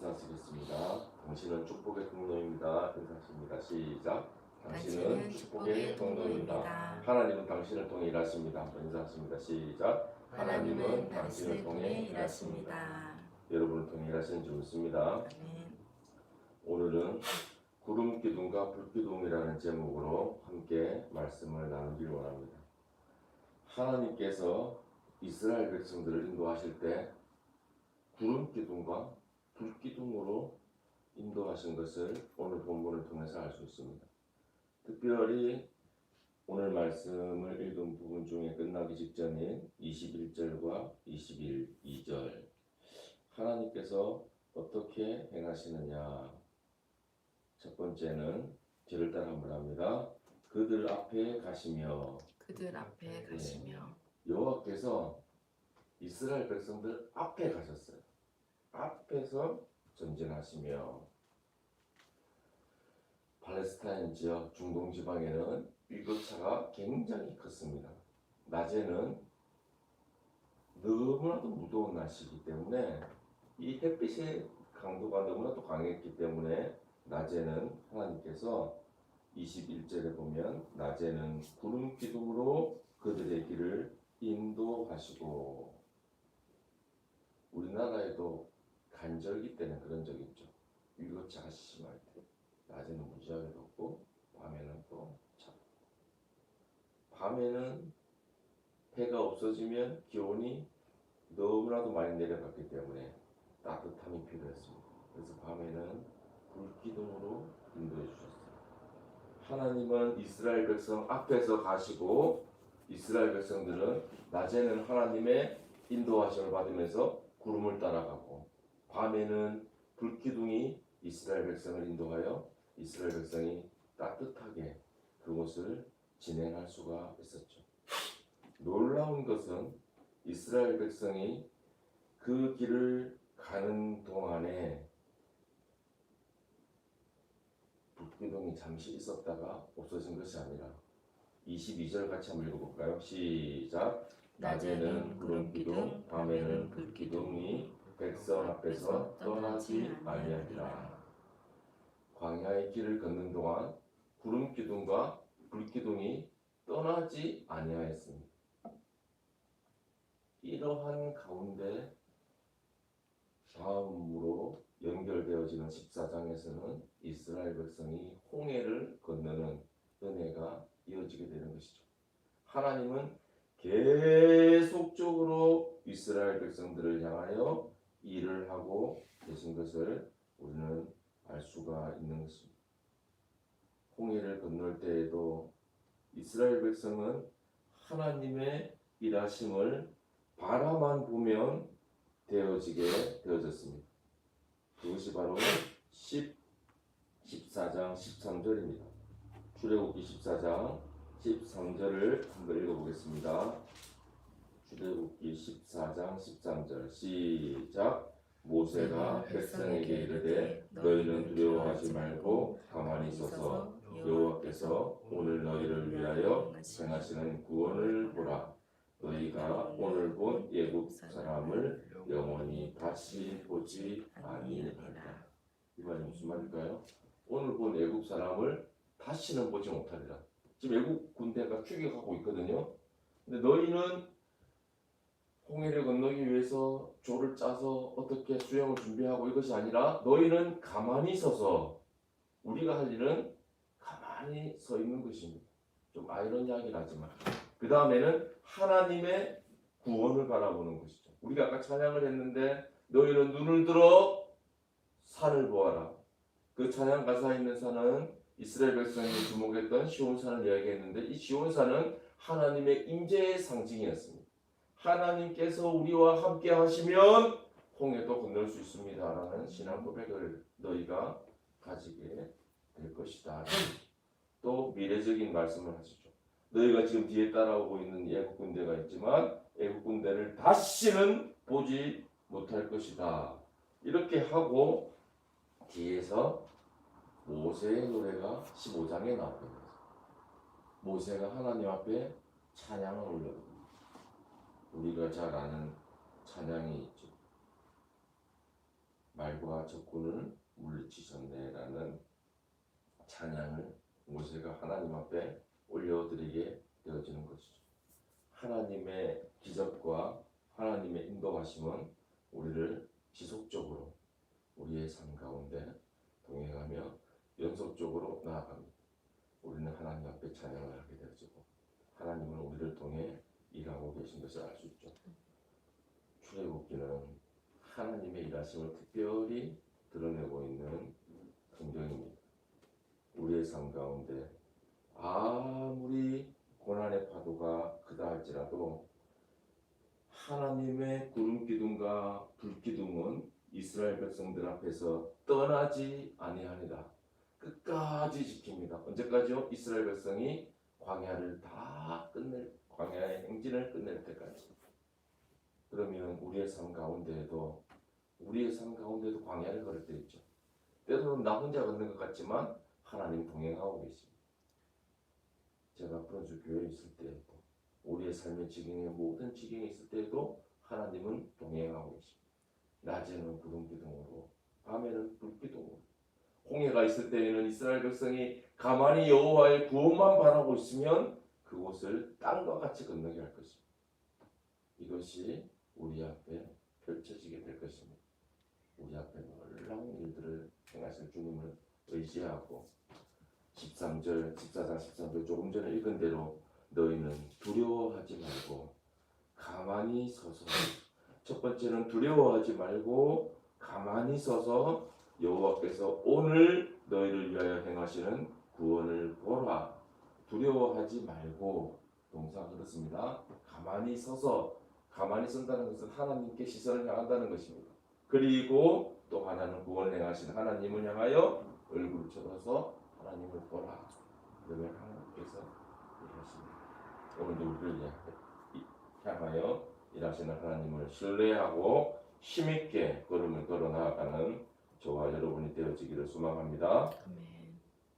인사하시겠습니다. 당신은 축복의 통로입니다. 인사하십니다. 시작. 당신은 축복의 통로입니다. 하나님은 당신을 통해 일하십니다. 한번 인사하십니다. 시작. 하나님은 당신을 통해 일하십니다. 여러분을 통해 일하시는 줄 믿습니다. 오늘은 구름 기둥과 불 기둥이라는 제목으로 함께 말씀을 나누기를 원합니다. 하나님께서 이스라엘 백성들을 인도하실 때 구름 기둥과 불 기둥으로 인도하신 것을 오늘 본문을 통해서 알 수 있습니다. 특별히 오늘 말씀을 읽은 부분 중에 끝나기 직전인 21절과 22절 하나님께서 어떻게 행하시느냐 첫 번째는 뒤를 따라 한번 합니다. 그들 앞에 가시며 그들 앞에 가시며 여호와께서 이스라엘 백성들 앞에 가셨어요. 앞에서 전진하시며 팔레스타인 지역 중동 지방에는 일교차가 굉장히 컸습니다. 낮에는 너무나도 무더운 날씨이기 때문에 이 햇빛의 강도가 너무나도 강했기 때문에 낮에는 하나님께서 21절에 보면 낮에는 구름 기둥으로 그들의 길을 인도하시고 우리나라에도 간절기 때는 그런 적 있죠. 일교차가 심할 때 낮에는 무지하게 덥고 밤에는 또 참. 밤에는 해가 없어지면 기온이 너무나도 많이 내려갔기 때문에 따뜻함이 필요했습니다. 그래서 밤에는 불기둥으로 인도해 주셨어요. 하나님은 이스라엘 백성 앞에서 가시고 이스라엘 백성들은 낮에는 하나님의 인도하심을 받으면서 구름을 따라가고 밤에는 불기둥이 이스라엘 백성을 인도하여 이스라엘 백성이 따뜻하게 그곳을 진행할 수가 있었죠. 놀라운 것은 이스라엘 백성이 그 길을 가는 동안에 불기둥이 잠시 있었다가 없어진 것이 아니라 22절 같이 한번 읽어볼까요? 시작 낮에는 구름 기둥 밤에는 불 기둥이 백성 앞에서 떠나지 아니하리라 광야의 길을 걷는 동안 구름 기둥과 불 기둥이 떠나지 아니하였습니다. 이러한 가운데 다음으로 연결되어지는 14장에서는 이스라엘 백성이 홍해를 건너는 은혜가 이어지게 되는 것이죠. 하나님은 계속적으로 이스라엘 백성들을 향하여 일을 하고 계신 것을 우리는 알 수가 있는 것입니다. 홍해를 건널 때에도 이스라엘 백성은 하나님의 일하심을 바라만 보면 되어지게 되어졌습니다. 그것이 바로 10, 14장 13절입니다. 출애굽기 14장 13절을 한번 읽어보겠습니다. 출애굽기 14장 13절. 시작. 모세가 백성에게 이르되 너희는 두려워하지 말고 가만히 있어서 여호와께서 오늘 너희를 위하여 행하시는 구원을 보라. 너희가 오늘 본 예국 사람을 영원히 다시 보지 아니하리라. 이 말이 무슨 말일까요? 오늘 본 애국 사람을 다시는 보지 못하리라. 지금 애국 군대가 추격하고 있거든요. 근데 너희는 홍해를 건너기 위해서 조를 짜서 어떻게 수영을 준비하고 이것이 아니라 너희는 가만히 서서 우리가 할 일은 가만히 서 있는 것입니다. 좀 아이러니하긴 하지만 그 다음에는 하나님의 구원을 바라보는 것이죠. 우리가 아까 찬양을 했는데 너희는 눈을 들어 산을 보아라. 그 찬양 가사에 있는 산은 이스라엘 백성이 주목했던 시온산을 이야기했는데 이 시온산은 하나님의 임재의 상징이었습니다. 하나님께서 우리와 함께 하시면 홍해도 건널 수 있습니다라는 신앙 고백을 너희가 가지게 될 것이다. 또 미래적인 말씀을 하시죠. 너희가 지금 뒤에 따라오고 있는 애국 군대가 있지만 애국 군대를 다시는 보지 못할 것이다. 이렇게 하고 뒤에서 모세의 노래가 15장에 나옵니다. 모세가 하나님 앞에 찬양을 올려요. 우리가 잘 아는 찬양이 있죠. 말과 적군을 물리치셨네라는 찬양을 모세가 하나님 앞에 올려드리게 되어지는 것이죠. 하나님의 기적과 하나님의 인도하심은 우리를 지속적으로 우리의 삶 가운데 동행하며 연속적으로 나아갑니다. 우리는 하나님 앞에 찬양을 하게 되어지고 하나님은 우리를 통해 일하고 계신 것을 알 수 있죠. 출애굽기는 하나님의 일하심을 특별히 드러내고 있는 성경입니다. 우리의 삶 가운데 아무리 고난의 파도가 크다 할지라도 하나님의 구름 기둥과 불 기둥은 이스라엘 백성들 앞에서 떠나지 아니하니라. 끝까지 지킵니다. 언제까지요? 이스라엘 백성이 광야를 다 끝낼 광야의 행진을 끝낼 때까지. 그러면 우리의 삶 가운데에도 우리의 삶 가운데도 광야를 걸을 때 있죠. 때로는 나 혼자 걷는 것 같지만 하나님 동행하고 계십니다. 제가 프런스 교회에 있을 때에도 우리의 삶의 지경에 모든 지경에 있을 때에도 하나님은 동행하고 계십니다. 낮에는 구름 기둥으로, 밤에는 불 기둥으로. 홍해가 있을 때에는 이스라엘 백성이 가만히 여호와의 구원만 바라고 있으면 그곳을 땅과 같이 건너게 할 것입니다. 이것이 우리 앞에 펼쳐지게 될 것입니다. 우리 앞에 놀라운 일들을 행하실 주님을 의지하고 13절, 14장 13절 조금 전에 읽은 대로 너희는 두려워하지 말고 가만히 서서 첫 번째는 두려워하지 말고 가만히 서서 여호와께서 오늘 너희를 위하여 행하시는 구원을 보라. 두려워하지 말고 동사 그렇습니다. 가만히 서서 가만히 선다는 것은 하나님께 시선을 향한다는 것입니다. 그리고 또 하나는 구원을 행하신 하나님을 향하여 얼굴을 쳐다서 하나님을 보라. 그러면 하나님께서 일하십니다. 오늘도 우리를 향하여 일하시는 하나님을 신뢰하고 힘있게 걸음을 걸어 나아가는 저와 여러분이 되어지기를 소망합니다. 아멘.